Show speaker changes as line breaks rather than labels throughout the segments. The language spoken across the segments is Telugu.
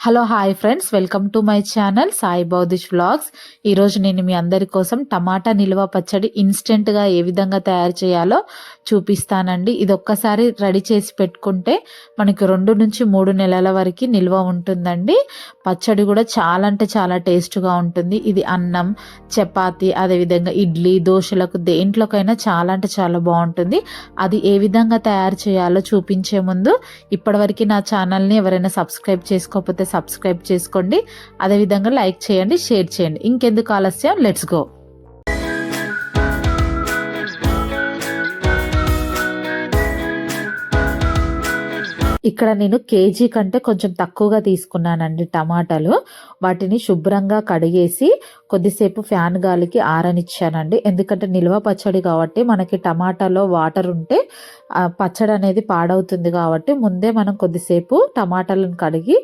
Hello hi friends. Welcome to my channel Sai బౌదిష్ vlogs. ఈరోజు నేను మీ అందరి కోసం టమాటా నిల్వ పచ్చడి ఇన్స్టెంట్గా ఏ విధంగా తయారు చేయాలో చూపిస్తానండి. ఇది ఒక్కసారి రెడీ చేసి పెట్టుకుంటే మనకి రెండు నుంచి మూడు నెలల వరకు నిల్వ ఉంటుందండి. పచ్చడి కూడా చాలా అంటే చాలా టేస్ట్గా ఉంటుంది. ఇది అన్నం చపాతి అదేవిధంగా ఇడ్లీ దోశలకు దేంట్లోకైనా చాలా అంటే చాలా బాగుంటుంది. అది ఏ విధంగా తయారు చేయాలో చూపించే ముందు ఇప్పటివరకు నా ఛానల్ని ఎవరైనా సబ్స్క్రైబ్ చేసుకోకపోతే సబ్స్క్రైబ్ చేసుకోండి. అదేవిధంగా లైక్ చేయండి షేర్ చేయండి. ఇంకెందుకు ఆలస్యం? లెట్స్ గో ఇక్కడ నేను కేజీ కంటే కొంచెం తక్కువగా తీసుకున్నానండి టమాటాలు. వాటిని శుభ్రంగా కడిగేసి కొద్దిసేపు ఫ్యాన్ గాలికి ఆరనిచ్చానండి. ఎందుకంటే నిల్వ పచ్చడి కాబట్టి మనకి టమాటాలో వాటర్ ఉంటే పచ్చడి అనేది పాడవుతుంది కాబట్టి ముందే మనం కొద్దిసేపు టమాటాలను కడిగి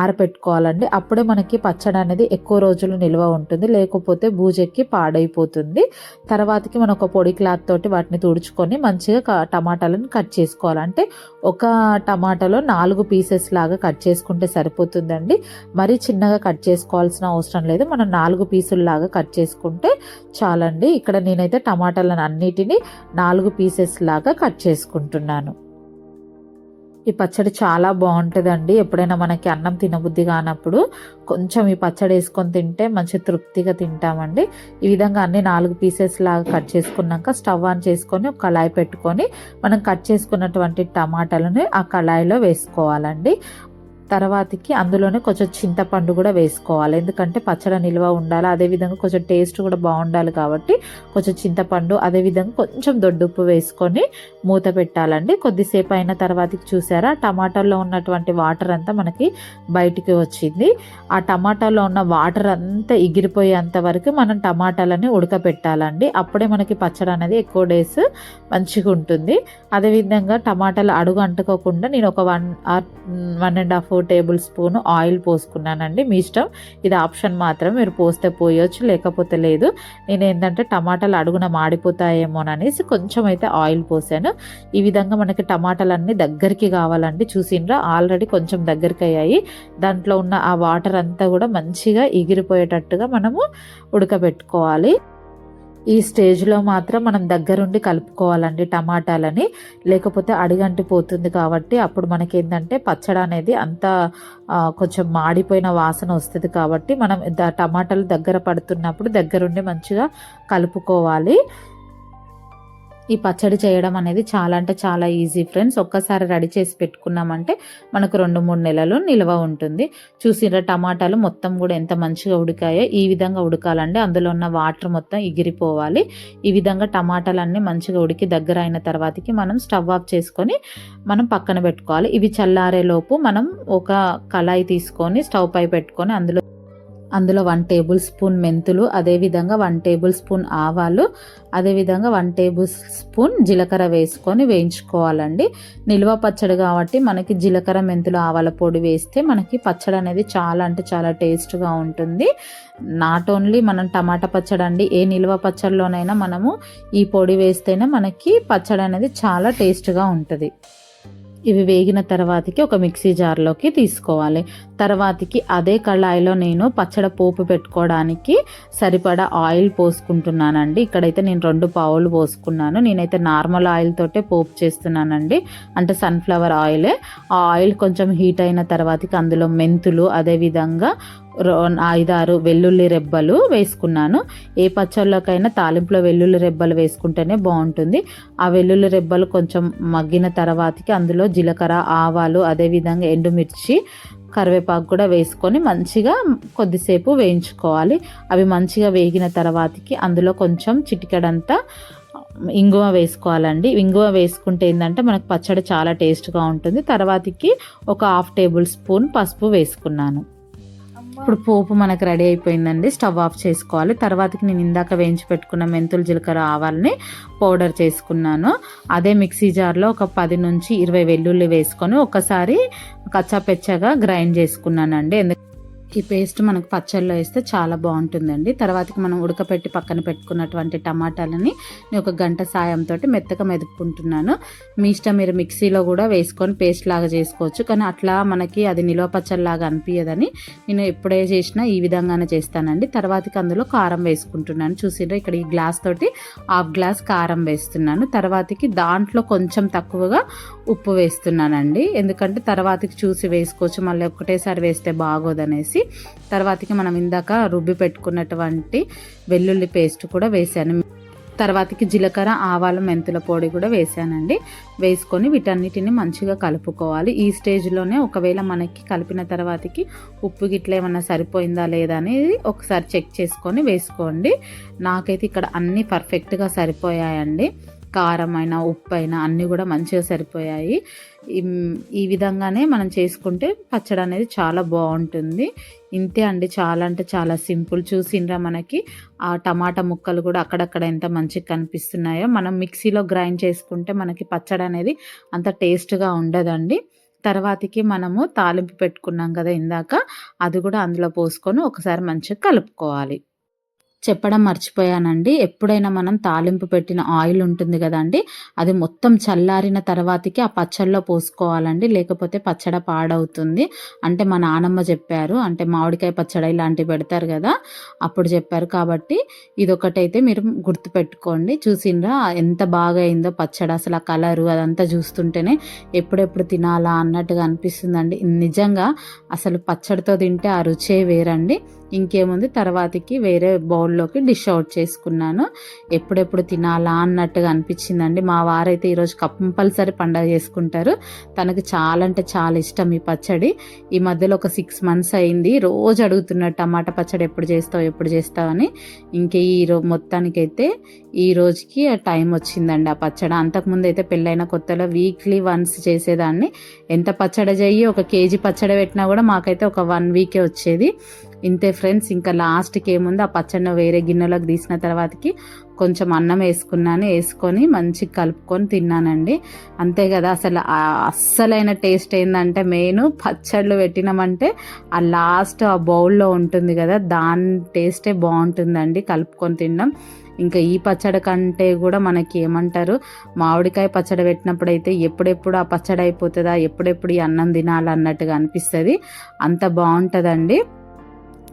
ఆరపెట్టుకోవాలండి. అప్పుడే మనకి పచ్చడి అనేది ఎక్కువ రోజులు నిల్వ ఉంటుంది. లేకపోతే బూజెక్కి పాడైపోతుంది. తర్వాతకి మనం ఒక పొడి క్లాత్ తోటి వాటిని తుడుచుకొని మంచిగా టమాటాలను కట్ చేసుకోవాలి. అంటే ఒక టమాటాలో నాలుగు పీసెస్ లాగా కట్ చేసుకుంటే సరిపోతుందండి. మరీ చిన్నగా కట్ చేసుకోవాల్సిన అవసరం లేదు. మనం నాలుగు పీసుల్లాగా కట్ చేసుకుంటే చాలండి. ఇక్కడ నేనైతే టమాటాలను అన్నిటినీ నాలుగు పీసెస్ లాగా కట్ చేసుకుంటున్నాను. ఈ పచ్చడి చాలా బాగుంటుందండి. ఎప్పుడైనా మనకి అన్నం తినబుద్ధి కానప్పుడు కొంచెం ఈ పచ్చడి వేసుకొని తింటే మంచి తృప్తిగా తింటామండి. ఈ విధంగా అన్ని నాలుగు పీసెస్ లాగా కట్ చేసుకున్నాక స్టవ్ ఆన్ చేసుకొని ఒక కళాయి పెట్టుకొని మనం కట్ చేసుకున్నటువంటి టమాటాలను ఆ కళాయిలో వేసుకోవాలండి. తర్వాతకి అందులోనే కొంచెం చింతపండు కూడా వేసుకోవాలి. ఎందుకంటే పచ్చడి నిల్వ ఉండాలి అదేవిధంగా కొంచెం టేస్ట్ కూడా బాగుండాలి కాబట్టి కొంచెం చింతపండు అదేవిధంగా కొంచెం దొడ్డుప్పు వేసుకొని మూత పెట్టాలండి. కొద్దిసేపు అయిన తర్వాతకి చూసారా టమాటాల్లో ఉన్నటువంటి వాటర్ అంతా మనకి బయటికి వచ్చింది. ఆ టమాటాలో ఉన్న వాటర్ అంతా ఎగిరిపోయేంత వరకు మనం టమాటాలని ఉడకపెట్టాలండి. అప్పుడే మనకి పచ్చడి అనేది ఎక్కువ డేస్ మంచిగా ఉంటుంది అదేవిధంగా టమాటాలు అడుగు అంటుకోకుండా నేను ఒక one or one and half tablespoon oil పోసుకున్నానండి. మీ ఇష్టం. ఇది ఆప్షన్ మాత్రం మీరు పోస్తే పోయొచ్చు లేకపోతే లేదు. నేను ఏంటంటే టమాటాలు అడుగున మాడిపోతాయేమోననేసి కొంచెం అయితే ఆయిల్ పోసాను. ఈ విధంగా మనకి టమాటాలు అన్నీ దగ్గరికి కావాలండి చూసిండ్రా. ఆల్రెడీ కొంచెం దగ్గరికి అయ్యాయి దాంట్లో ఉన్న ఆ వాటర్ అంతా కూడా మంచిగా ఎగిరిపోయేటట్టుగా మనము ఉడకబెట్టుకోవాలి. ఈ స్టేజ్లో మాత్రం మనం దగ్గరుండి కలుపుకోవాలండి టమాటాలని. లేకపోతే అడిగంటి పోతుంది కాబట్టి అప్పుడు మనకి ఏంటంటే పచ్చడి అనేది అంత కొంచెం మాడిపోయిన వాసన వస్తుంది కాబట్టి మనం టమాటాలు దగ్గర పడుతున్నప్పుడు దగ్గరుండి మంచిగా కలుపుకోవాలి. ఈ పచ్చడి చేయడం అనేది చాలా అంటే చాలా ఈజీ ఫ్రెండ్స్ ఒక్కసారి రెడీ చేసి పెట్టుకున్నామంటే మనకు రెండు మూడు నెలలు నిల్వ ఉంటుంది. చూసిన టమాటాలు మొత్తం కూడా ఎంత మంచిగా ఉడికాయో ఈ విధంగా ఉడకాలంటే అందులో ఉన్న వాటర్ మొత్తం ఎగిరిపోవాలి. ఈ విధంగా టమాటాలన్నీ మంచిగా ఉడికి దగ్గర అయిన తర్వాతకి మనం స్టవ్ ఆఫ్ చేసుకొని మనం పక్కన పెట్టుకోవాలి. ఇవి చల్లారేలోపు మనం ఒక కళాయి తీసుకొని స్టవ్ పై పెట్టుకొని అందులో అందులో వన్ టేబుల్ స్పూన్ మెంతులు అదేవిధంగా వన్ టేబుల్ స్పూన్ ఆవాలు అదేవిధంగా వన్ టేబుల్ స్పూన్ జీలకర్ర వేసుకొని వేయించుకోవాలండి. నిల్వ పచ్చడి కాబట్టి మనకి జీలకర్ర మెంతులు ఆవాల పొడి వేస్తే మనకి పచ్చడి అనేది చాలా అంటే చాలా టేస్ట్గా ఉంటుంది. నాట్ ఓన్లీ మనం టమాటా పచ్చడి అండి ఏ నిల్వ పచ్చడిలోనైనా మనము ఈ పొడి వేస్తేనే మనకి పచ్చడి అనేది చాలా టేస్ట్గా ఉంటుంది. ఇవి వేగిన తర్వాతకి ఒక మిక్సీ జార్లోకి తీసుకోవాలి. తర్వాతకి అదే కళాయిలో నేను పచ్చడి పోపు పెట్టుకోవడానికి సరిపడా ఆయిల్ పోసుకుంటున్నానండి. ఇక్కడైతే నేను రెండు పావులు పోసుకున్నాను. నేనైతే నార్మల్ ఆయిల్ తోటే పోపు చేస్తున్నానండి. అంటే సన్ఫ్లవర్ ఆయిలే. ఆ ఆయిల్ కొంచెం హీట్ అయిన తర్వాతకి అందులో మెంతులు అదేవిధంగా ఐదారు వెల్లుల్లి రెబ్బలు వేసుకున్నాను. ఏ పచ్చళ్ళకైనా తాలింపులో వెల్లుల్లి రెబ్బలు వేసుకుంటేనే బాగుంటుంది. ఆ వెల్లుల్లి రెబ్బలు కొంచెం మగ్గిన తర్వాతకి అందులో జీలకర్ర ఆవాలు అదేవిధంగా ఎండుమిర్చి కరివేపాకు కూడా వేసుకొని మంచిగా కొద్దిసేపు వేయించుకోవాలి. అవి మంచిగా వేగిన తర్వాతకి అందులో కొంచెం చిటికెడంతా ఇంగువ వేసుకోవాలండి. ఇంగువ వేసుకుంటే ఏంటంటే మనకు పచ్చడి చాలా టేస్ట్గా ఉంటుంది. తర్వాతకి ఒక హాఫ్ టేబుల్ స్పూన్ పసుపు వేసుకున్నాను. ఇప్పుడు పోపు మనకు రెడీ అయిపోయిందండి. స్టవ్ ఆఫ్ చేసుకోవాలి. తర్వాతకి నేను ఇందాక వేయించి పెట్టుకున్న మెంతులు జీలకర్ర ఆవాలని పౌడర్ చేసుకున్నాను. అదే మిక్సీ జార్లో ఒక పది నుంచి ఇరవై వెల్లుల్లి వేసుకొని ఒకసారి కచ్చాపెచ్చగా గ్రైండ్ చేసుకున్నానండి. ఎందుకు
ఈ పేస్ట్ మనకు పచ్చళ్ళలో వేస్తే చాలా బాగుంటుందండి. తర్వాతకి మనం ఉడకపెట్టి పక్కన పెట్టుకున్నటువంటి టమాటాలని నేను ఒక గంట సాయంతో మెత్తగా మెదుపుకుంటున్నాను. మీ ఇష్టం మీరు మిక్సీలో కూడా వేసుకొని పేస్ట్ లాగా చేసుకోవచ్చు. కానీ అట్లా మనకి అది నిల్వ పచ్చళ్ళలాగా అనిపించదని నేను ఎప్పుడే చేసినా ఈ విధంగానే చేస్తానండి. తర్వాతకి అందులో కారం వేసుకుంటున్నాను. చూసిండ్రు ఇక్కడ ఈ గ్లాస్ తోటి హాఫ్ గ్లాస్ కారం వేస్తున్నాను. తర్వాతకి దాంట్లో కొంచెం తక్కువగా ఉప్పు వేస్తున్నానండి. ఎందుకంటే తర్వాతకి చూసి వేసుకోవచ్చు. మళ్ళీ ఒకటేసారి వేస్తే బాగోదనేసి తర్వాతకి మనం ఇందాక రుబ్బి పెట్టుకున్నటువంటి వెల్లుల్లి పేస్ట్ కూడా వేసాను. తర్వాతకి జీలకర్ర ఆవాలు మెంతుల పొడి కూడా వేసానండి. వేసుకొని వీటన్నిటిని మంచిగా కలుపుకోవాలి. ఈ స్టేజ్లోనే ఒకవేళ మనకి కలిపిన తర్వాతకి ఉప్పు గిట్ల ఏమన్నా సరిపోయిందా లేదా అనేది ఒకసారి చెక్ చేసుకొని వేసుకోండి. నాకైతే ఇక్కడ అన్నీ పర్ఫెక్ట్గా సరిపోయాయండి. కారం అయినా ఉప్పు అయినా అన్నీ కూడా మంచిగా సరిపోయాయి. ఈ- విధంగానే మనం చేసుకుంటే పచ్చడి అనేది చాలా బాగుంటుంది. ఇంతే అండి. చాలా అంటే చాలా సింపుల్. చూసిండ్రా మనకి? ఆ టమాటా ముక్కలు కూడా అక్కడక్కడ ఎంత మంచిగా కనిపిస్తున్నాయో. మనం మిక్సీలో గ్రైండ్ చేసుకుంటే మనకి పచ్చడి అనేది అంత టేస్ట్గా ఉండదండి. తర్వాతకి మనము తాలింపు పెట్టుకున్నాం కదా ఇందాక? అది కూడా అందులో పోసుకొని ఒకసారి మంచిగా కలుపుకోవాలి. చెప్పడం మర్చిపోయానండి. ఎప్పుడైనా మనం తాలింపు పెట్టిన ఆయిల్ ఉంటుంది కదండి అది మొత్తం చల్లారిన తర్వాతకి ఆ పచ్చళ్ళలో పోసుకోవాలండి. లేకపోతే పచ్చడ పాడవుతుంది. అంటే మా నానమ్మ చెప్పారు అంటే మామిడికాయ పచ్చడ ఇలాంటివి పెడతారు కదా అప్పుడు చెప్పారు. కాబట్టి ఇదొకటైతే మీరు గుర్తుపెట్టుకోండి. చూసిండ్రా ఎంత బాగా అయిందో పచ్చడి అసలు ఆ కలరు అదంతా చూస్తుంటేనే ఎప్పుడెప్పుడు తినాలా అన్నట్టుగా అనిపిస్తుందండి. నిజంగా అసలు పచ్చడితో తింటే ఆ రుచే వేరండి. ఇంకేముంది? తర్వాతకి వేరే బౌల్లోకి డిష్ అవుట్ చేసుకున్నాను. ఎప్పుడెప్పుడు తినాలా అన్నట్టుగా అనిపించిందండి. మా వారైతే ఈరోజు కంపల్సరీ పండగ చేసుకుంటారు. తనకు చాలా అంటే చాలా ఇష్టం ఈ పచ్చడి. ఈ మధ్యలో ఒక సిక్స్ మంత్స్ అయింది. రోజు అడుగుతున్నాడు టమాటా పచ్చడి ఎప్పుడు చేస్తావు ఎప్పుడు చేస్తావు అని. ఇంకే ఈ రో మొత్తానికైతే ఈ రోజుకి ఆ టైం వచ్చిందండి ఆ పచ్చడి. అంతకుముందు అయితే పెళ్ళైన కొత్తలో వీక్లీ వన్స్ చేసేదాన్ని. ఎంత పచ్చడి చెయ్యి? ఒక కేజీ పచ్చడి పెట్టినా కూడా మాకైతే ఒక వన్ వీకే వచ్చేది. ఇంతే ఫ్రెండ్స్ ఇంకా లాస్ట్కి ఏముంది? ఆ పచ్చడిని వేరే గిన్నెలోకి తీసిన తర్వాతకి కొంచెం అన్నం వేసుకున్నాను వేసుకొని మంచిగా కలుపుకొని తిన్నానండి. అంతే కదా అసలు అస్సలైన టేస్ట్ ఏంటంటే మెయిన్ పచ్చళ్ళు పెట్టినామంటే ఆ లాస్ట్ ఆ బౌల్లో ఉంటుంది కదా దాని టేస్టే బాగుంటుందండి కలుపుకొని తినడం. ఇంకా ఈ పచ్చడి కంటే కూడా మనకి ఏమంటారు మామిడికాయ పచ్చడి పెట్టినప్పుడు అయితే ఎప్పుడెప్పుడు ఆ పచ్చడి అయిపోతుందా ఎప్పుడెప్పుడు ఈ అన్నం తినాలన్నట్టుగా అనిపిస్తుంది. అంత బాగుంటుందండి.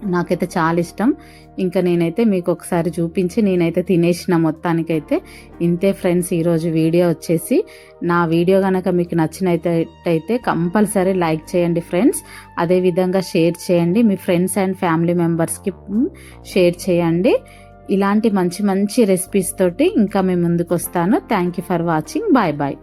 నాకైతే చాలా ఇష్టం. ఇంకా నేనైతే మీకు ఒకసారి చూపించి నేనైతే తినేసిన మొత్తానికైతే ఇంతే ఫ్రెండ్స్ ఈరోజు వీడియో వచ్చేసి. నా వీడియో కనుక మీకు నచ్చినట్టయితే కంపల్సరీ లైక్ చేయండి ఫ్రెండ్స్. అదేవిధంగా షేర్ చేయండి. మీ ఫ్రెండ్స్ అండ్ ఫ్యామిలీ మెంబర్స్కి షేర్ చేయండి. ఇలాంటి మంచి మంచి రెసిపీస్ తోటి ఇంకా మేము ముందుకు వస్తాను thank you for watching. Bye bye.